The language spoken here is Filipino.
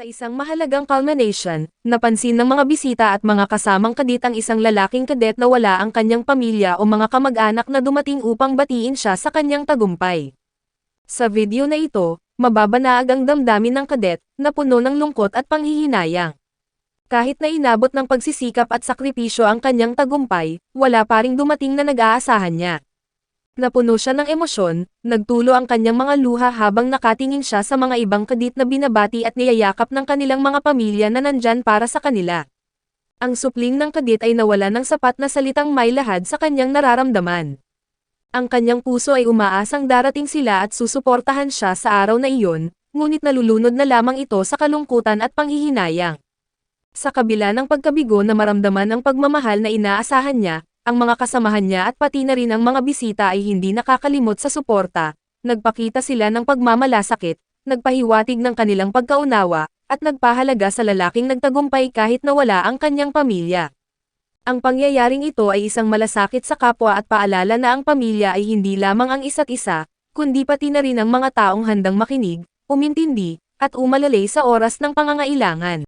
Sa isang mahalagang culmination, napansin ng mga bisita at mga kasamang kadit ang isang lalaking kadet na wala ang kanyang pamilya o mga kamag-anak na dumating upang batiin siya sa kanyang tagumpay. Sa video na ito, mababanaag ang damdamin ng kadet, na puno ng lungkot at panghihinayang. Kahit na inabot ng pagsisikap at sakripisyo ang kanyang tagumpay, wala pa ring dumating na nag-aasahan niya. Napuno siya ng emosyon, nagtulo ang kanyang mga luha habang nakatingin siya sa mga ibang kadit na binabati at niyayakap ng kanilang mga pamilya na nandyan para sa kanila. Ang supling ng kadit ay nawala ng sapat na salitang may lahad sa kanyang nararamdaman. Ang kanyang puso ay umaasang darating sila at susuportahan siya sa araw na iyon, ngunit nalulunod na lamang ito sa kalungkutan at panghihinayang. Sa kabila ng pagkabigo na maramdaman ang pagmamahal na inaasahan niya, ang mga kasamahan niya at pati na rin ang mga bisita ay hindi nakakalimot sa suporta, nagpakita sila ng pagmamalasakit, nagpahiwatig ng kanilang pagkaunawa, at nagpahalaga sa lalaking nagtagumpay kahit nawala ang kanyang pamilya. Ang pangyayaring ito ay isang malasakit sa kapwa at paalala na ang pamilya ay hindi lamang ang isa't isa, kundi pati na rin ang mga taong handang makinig, umintindi, at umalalay sa oras ng pangangailangan.